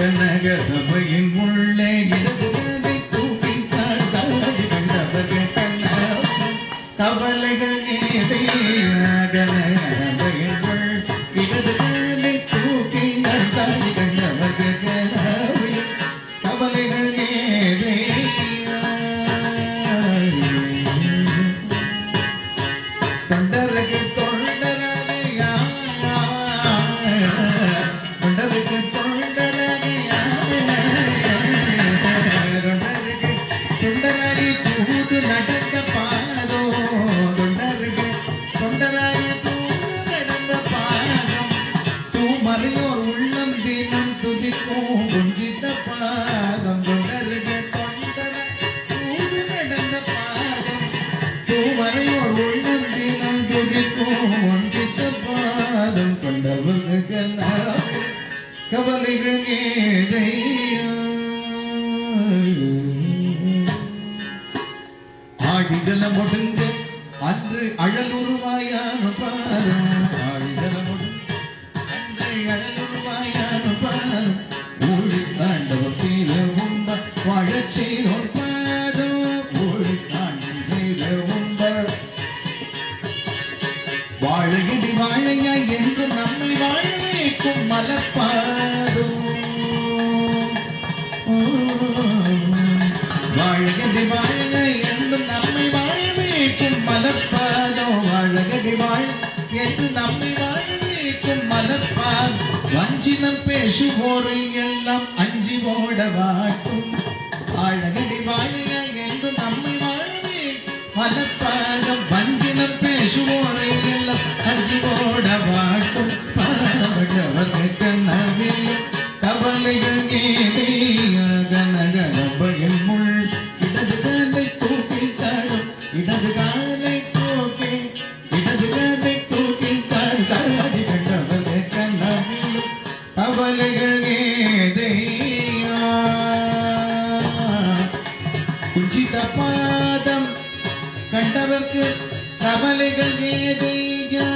கனக சபையின் உள்ளே மறையோர் உள்ளம் தினம் துதிக்கும் குஞ்சித்த பாதம் தொண்டருக்கு தொண்டர. தூது நடந்த பாதம். தூமறையோர் உள்ளம் தினம் துதிக்கும் பாதம் கொண்டவர்கள் கவலைகள் ஏதையா அன்று அழல் உருவாயா வாழகடி வாழ என்று நம்மை வாழ வைக்கும் மலப்பாதோ வாழகடி வாழ என்று நம்மை வாழ வைக்கும் மலப்பால் வஞ்சினம் பேசுவோரை எல்லாம் அஞ்சி ஓட வாட்டும். அழகடி வாழ என்று நம்மை வாழ வைக்கும் வஞ்சினம் பேசுவோரை எல்லாம் அஞ்சி ஓட வாட்டும். பாவடவர் கண்ணவில்லை கவலைகள் ஏதையாக நகரபையில் முள் இடது காலை தூக்கி தாழும் இடது காலை தூக்கி இடது காலை தூக்கி தாழ் தாடி கண்டவர்கள் கண்ணவில்லும் கவலைகள் ஏதையா குஞ்சித பாதம் கண்டவர்க்கு கவலைகள் ஏதையா